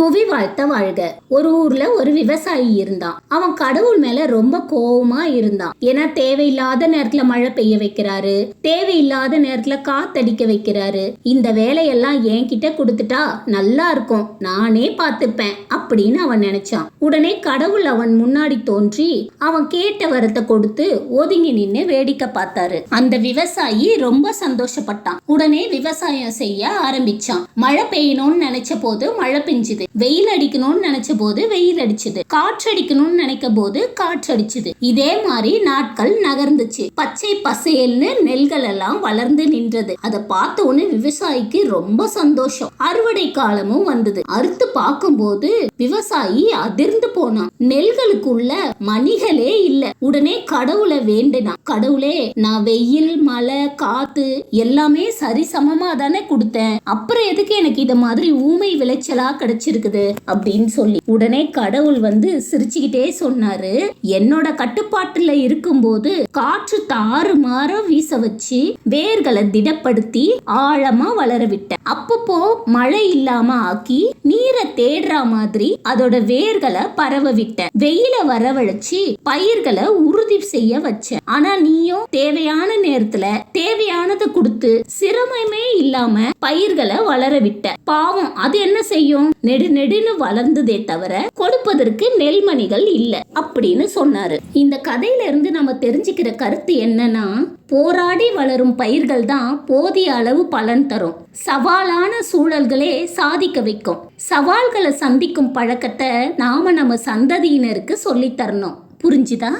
புவி வாழ்த்த வாழ்க. ஒரு ஊர்ல ஒரு விவசாயி இருந்தான். அவன் கடவுள் மேல ரொம்ப கோவமா இருந்தான். ஏன்னா தேவையில்லாத நேரத்துல மழை பெய்ய வைக்கிறாரு. தேவையில்லாத நேரத்துல காத்தடிக்க வைக்கிறாரு. இந்த வேலையெல்லாம் என்கிட்ட கொடுத்துட்டா நல்லா இருக்கும். நானே பார்த்துப்பேன் அப்படின்னு அவன் நினைச்சான். உடனே கடவுள் அவன் முன்னாடி தோன்றி அவன் கேட்ட வரத்தை கொடுத்து ஒதுங்கி நின்று வேடிக்கை பார்த்தாரு. அந்த விவசாயி ரொம்ப சந்தோஷப்பட்டான். உடனே விவசாயம் செய்ய ஆரம்பிச்சான். மழை பெய்யணும்னு நினைச்ச போது மழை பெஞ்சுது. வெயில் அடிக்கணும்னு நினைச்ச போது வெயில் அடிச்சது. காற்றடிக்கணும்னு நினைக்க போது காற்றடிச்சது இதே மாதிரி நாட்கள் நகர்ந்துச்சு. பச்சை பசேல்னு நெல்கள் எல்லாம் வளர்ந்து நின்றது. அதை பார்த்த உடனே விவசாயிக்கு ரொம்ப சந்தோஷம். அறுவடை காலமும் வந்தது. அறுத்து பார்க்கும்போது விவசாயி அதிர்ந்து போனான். நெல்களுக்குள்ள மணிகளே இல்ல. உடனே கடவுளை வேண்டினான். கடவுளே நான் வெயில் மழை காத்து எல்லாமே சரிசமமா தானே கொடுத்தேன். அப்புறம் எதுக்கு எனக்கு இத மாதிரி ஊமை விளைச்சலா கிடைச்சிருக்கு கிடைச்சிருக்குது அப்படின்னு சொல்லி. உடனே கடவுள் வந்து சிரிச்சுக்கிட்டே சொன்னாரு. என்னோட கட்டுப்பாட்டுல இருக்கும்போது காற்று தாறுமாற வீச வச்சு வேர்களை திடப்படுத்தி ஆழமா வளர விட்டேன். அப்பப்போ மழை இல்லாம ஆக்கி நீரை தேடுற மாதிரி அதோட வேர்களை பரவ விட்டேன். வெயில வரவழைச்சு பயிர்களை உறுதி செய்ய வச்சேன். ஆனா நீயும் தேவையான நேரத்துல தேவையானதை கொடுத்து சிரமமே இல்லாம பயிர்களை வளர விட்ட பாவம் அது என்ன செய்யும்? நெடு நெடுன்னு வளர்ந்ததே தவிர கொடுப்பதற்கு நெல்மணிகள் இல்லை அப்படின்னு சொன்னாரு. இந்த கதையில இருந்து நம்ம தெரிஞ்சுக்கிற கருத்து என்னன்னா போராடி வளரும் பயிர்கள் தான் போதிய அளவு பலன் தரும். சவாலான சூழல்களே சாதிக்க வைக்கும். சவால்களை சந்திக்கும் பழக்கத்தை நாம நம்ம சந்ததியினருக்கு சொல்லித்தரணும் புரிஞ்சுதா?